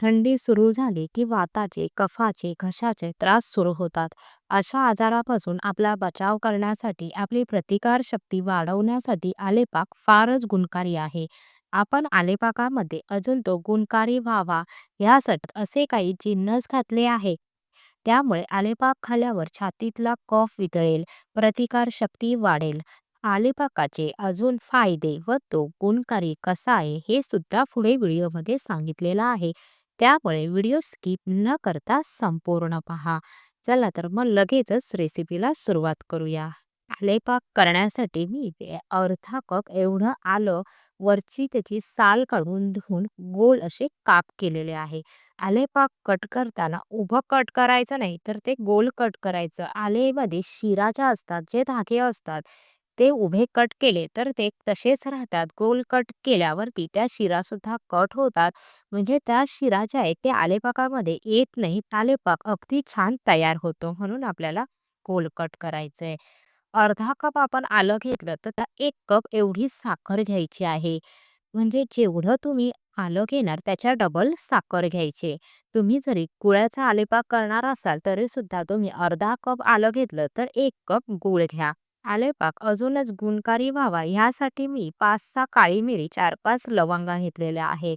थंडी सुरू झाली की वाताचे, कफाचे, घशाचे त्रास सुरू होतात. अशा आजारापासून आपला बचाव करण्यासाठी, आपली प्रतिकारशक्ती वाढवण्यासाठी आलेपाक फारच गुणकारी आहे. आपण आलेपाकामध्ये अजून तो गुणकारी व्हावा यासाठी असे काही जिन्नस घातले आहे. त्यामुळे आलेपाक खाल्यावर छातीतला कफ वितळेल, प्रतिकारशक्ती वाढेल. आलेपाकाचे अजून फायदे व तो गुणकारी कसा आहे हे सुद्धा पुढे व्हिडिओमध्ये सांगितलेला आहे. त्यामुळे व्हिडिओ स्किप न करता संपूर्ण पहा. चला तर मग लगेचच रेसिपीला सुरुवात करूया. आलेपाक करण्यासाठी मी इथे अर्धा कप एवढं आलं वरची त्याची साल काढून धुवून गोल असे काप केलेले आहे. आलेपाक कट करताना उभं कट करायचं नाही तर ते गोल कट करायचं. आलेमध्ये शिराच्या असतात जे धागे असतात ते उभे कट केले तर ते तसेच राहतात. गोल कट केल्यावरती त्या शिरा सुद्धा कट होतात. म्हणजे त्या शिरा ज्या आहेत ते आलेपाकामध्ये येत नाही. आलेपाक अगदी छान तयार होतो. म्हणून आपल्याला गोल कट आहे अर्धा कप आपण आलं घेतलं तर त्या एक कप एवढी साखर घ्यायची आहे. म्हणजे जेवढं तुम्ही आलं घेणार त्याच्या डबल साखर घ्यायची. तुम्ही जरी गुळाचा आलेपाक करणार असाल तरी सुद्धा तुम्ही अर्धा कप आलं घेतलं तर एक कप गुळ घ्या. आलेपाक अजूनच गुणकारी व्हावा यासाठी मी 5-6 काळी मिरी, 4-5 लवंगा घेतलेल्या आहेत.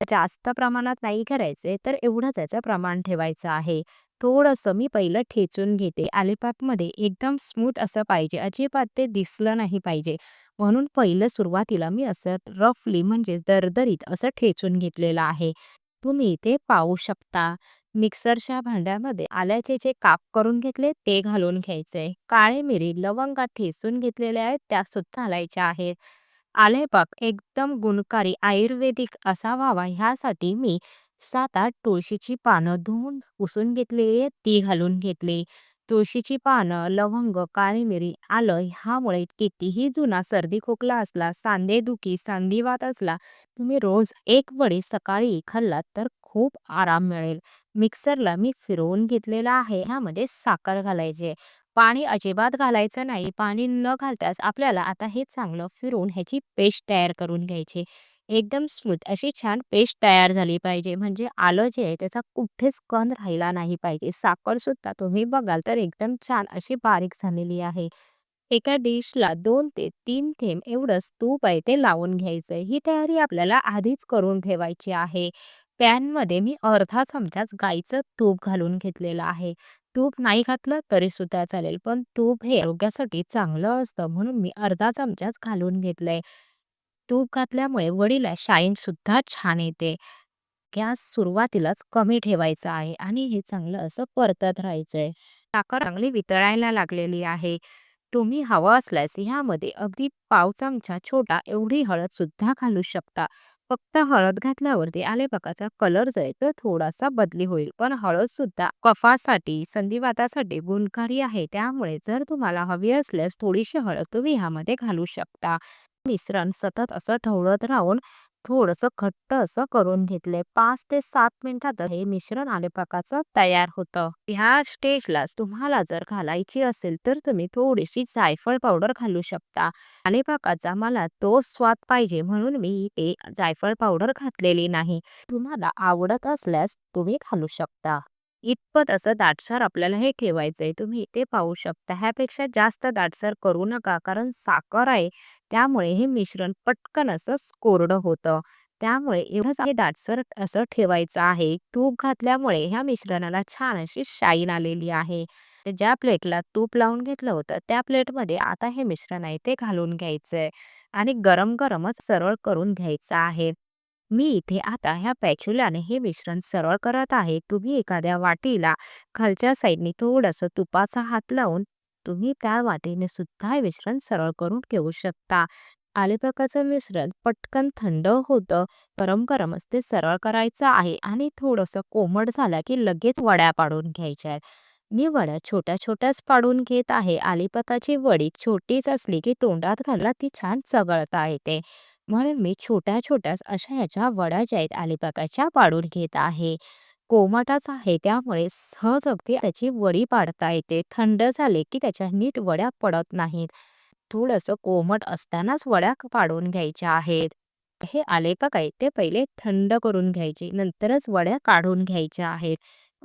जास्त प्रमाणात नाही करायचे तर एवढंच याचं प्रमाण ठेवायचं आहे. थोडंसं मी पहिलं ठेचून घेते. आलेपाकमध्ये एकदम स्मूथ असं पाहिजे, अजिबात ते दिसलं नाही पाहिजे. म्हणून पहिलं सुरुवातीला मी असं रफली म्हणजे दरदरीत असं ठेचून घेतलेलं आहे. तुम्ही ते पाहू शकता. मिक्सरच्या भांड्यामध्ये आल्याचे जे काप करून घेतले ते घालून घ्यायचे. काळे मिरी, लवंगा ठेचून घेतलेल्या आहेत त्या सुद्धा घालायच्या आहेत. आलेपाक एकदम गुणकारी आयुर्वेदिक असा व्हावा ह्यासाठी मी 7-8 तुळशीची पानं धुवून पुसून घेतलेली आहेत ती घालून घेतली. तुळशीची पानं, लवंग, काळी मिरी, आलं ह्यामुळे कितीही जुना सर्दी खोकला असला, सांधेदुखी, संधिवात असला तुम्ही रोज एक वडी सकाळी खाल्लात तर खूप आराम मिळेल. मिक्सरला मी फिरवून घेतलेला आहे. ह्यामध्ये साखर घालायची. पाणी अजिबात घालायचं नाही. पाणी न घालताच आपल्याला आता हे चांगलं फिरवून ह्याची पेस्ट तयार करून घ्यायची. एकदम स्मूथ अशी छान पेस्ट तयार झाली पाहिजे. म्हणजे आलं जे आहे त्याचा कुठेच कण राहिला नाही पाहिजे. साखर सुद्धा तुम्ही बघाल तर एकदम छान अशी बारीक झालेली आहे. एका डिशला दोन ते तीन थेंब एवढंच तूप आहे ते लावून घ्यायचं. ही तयारी आपल्याला आधीच करून ठेवायची आहे. पॅनमध्ये मी अर्धा चमचाच गाईचं तूप घालून घेतलेलं आहे. तूप नाही घातलं तरी सुद्धा चालेल पण तूप हे आरोग्यासाठी चांगलं असतं म्हणून मी अर्धा चमचाच घालून घेतलंय. तूप घातल्यामुळे वडीला शाईन सुद्धा छान येते. गॅस सुरुवातीलाच कमी ठेवायचा आहे आणि हे चांगलं असं परतत राहायचंय. साखर चांगली वितळायला लागलेली आहे. तुम्ही हवं असल्यास ह्यामध्ये अगदी पाव चमचा छोटा एवढी हळद सुद्धा घालू शकता. फक्त हळद घातल्यावरती आलेपाकाचा कलर जो आहे तो थोडासा बदली होईल. पण हळद सुद्धा कफासाठी, संधिवातासाठी गुणकारी आहे. त्यामुळे जर तुम्हाला हवी असल्यास थोडीशी हळद तुम्ही ह्यामध्ये घालू शकता. मिश्रण सतत असं ढवळत राहून थोडंसं घट्ट असं करून घेतलंय. पाच ते सात मिनिटात हे मिश्रण आलेपाकाचं तयार होतं. ह्या स्टेजला तुम्हाला जर घालायची असेल तर तुम्ही थोडीशी जायफळ पावडर घालू शकता. आलेपाकाचा मला तो स्वाद पाहिजे म्हणून मी इथे जायफळ पावडर घातलेली नाही. तुम्हाला आवडत असल्यास तुम्ही घालू शकता. इतपत असं दाटसर आपल्याला हे ठेवायचं आहे तुम्ही इथे पाहू शकता. ह्यापेक्षा जास्त दाटसर करू नका कारण साखर आहे त्यामुळे हे मिश्रण पटकन असं कोरडं होतं. त्यामुळे एवढंच हे दाटसर असं ठेवायचं आहे. तूप घातल्यामुळे ह्या मिश्रणाला छान अशी शाईन आलेली आहे. ज्या प्लेटला तूप लावून घेतलं होतं त्या प्लेटमध्ये आता हे मिश्रण आहे ते घालून घ्यायचं आहे आणि गरम गरमच सरळ करून घ्यायचं आहे. मी इथे आता ह्या पॅच्युलाने हे मिश्रण सरळ करत आहे. तुम्ही एखाद्या वाटीला खालच्या साईडने थोडंसं तुपाचा हात लावून तुम्ही त्या वाटीने सुद्धा हे मिश्रण सरळ करून घेऊ शकता. आलेपाकाचं मिश्रण पटकन थंड होतं. गरम गरमच ते सरळ करायचं आहे आणि थोडंसं कोमट झालं की लगेच वड्या पाडून घ्यायच्या आहेत. मी वड्या छोट्या छोट्याच पाडून घेत आहे. आलेपाकाची वडी छोटीच असली की तोंडात घालला ती छान चघळता येते. म्हणून मी छोट्या छोट्याच अशा याच्या वड्या ज्या आहेत आलेपाकाच्या पाडून घेत आहे. कोमटच आहे त्यामुळे सहज अगदी त्याची वडी पाडता येते. थंड झाले की त्याच्या नीट वड्या पडत नाहीत. थोडंसं कोमट असतानाच वड्या पाडून घ्यायच्या आहेत. हे आलेपाक आहेत ते पहिले थंड करून घ्यायचे नंतरच वड्या काढून घ्यायच्या आहेत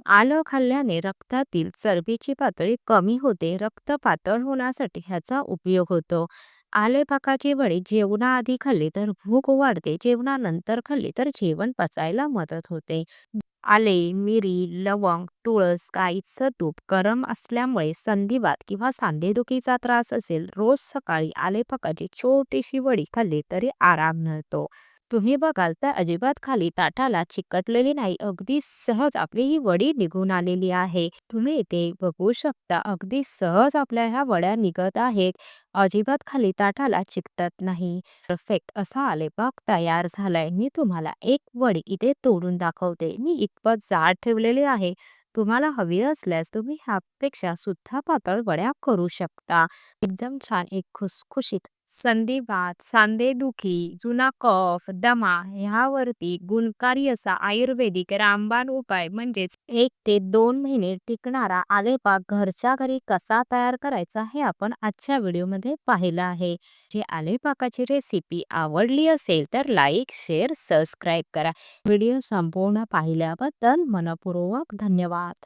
आलं खाल्ल्याने रक्तातील चरबीची पातळी कमी होते रक्त पातळ होण्यासाठी ह्याचा उपयोग होतो आलेपाकाची वडी जेवणाआधी खाल्ले तर भूक वाढते जेवणानंतर खाल्ले तर जेवण पचायला मदत होते. आले मिरी लवंग तुळस गाईचं तूप गरम असल्यामुळे संधिवात किंवा सांधेदुखीचा त्रास असेल रोज सकाळी आलेपाकाची छोटीशी वडी खाल्ली तरी आराम मिळतो. तुम्ही बघाल तर अजिबात खाली ताटाला चिकटलेली नाही. अगदी सहज आपली ही वडी निघून आलेली आहे. तुम्ही इथे बघू शकता अगदी सहज आपल्या ह्या वड्या निघत आहेत. अजिबात खाली ताटाला चिकटत नाही. परफेक्ट असा आलेपाक तयार झालाय. मी तुम्हाला एक वडी इथे तोडून दाखवते. मी इतपत जाड ठेवलेली आहे. तुम्हाला हवी असल्यास तुम्ही ह्यापेक्षा सुद्धा पातळ वड्या करू शकता. एकदम छान एक खुसखुशीत संधिवात सांधेदुखी जुना कफ दमा ह्यावरती गुणकारी असा आयुर्वेदिक रामबाण उपाय म्हणजेच एक ते दोन महिने टिकणारा आलेपाक घरच्या घरी कसा तयार करायचा हे आपण आजच्या व्हिडिओमध्ये पाहिलं आहे. जे आलेपाकाची रेसिपी आवडली असेल तर लाईक शेअर सबस्क्राईब करा. व्हिडिओ संपूर्ण पाहिल्याबद्दल मनपूर्वक धन्यवाद.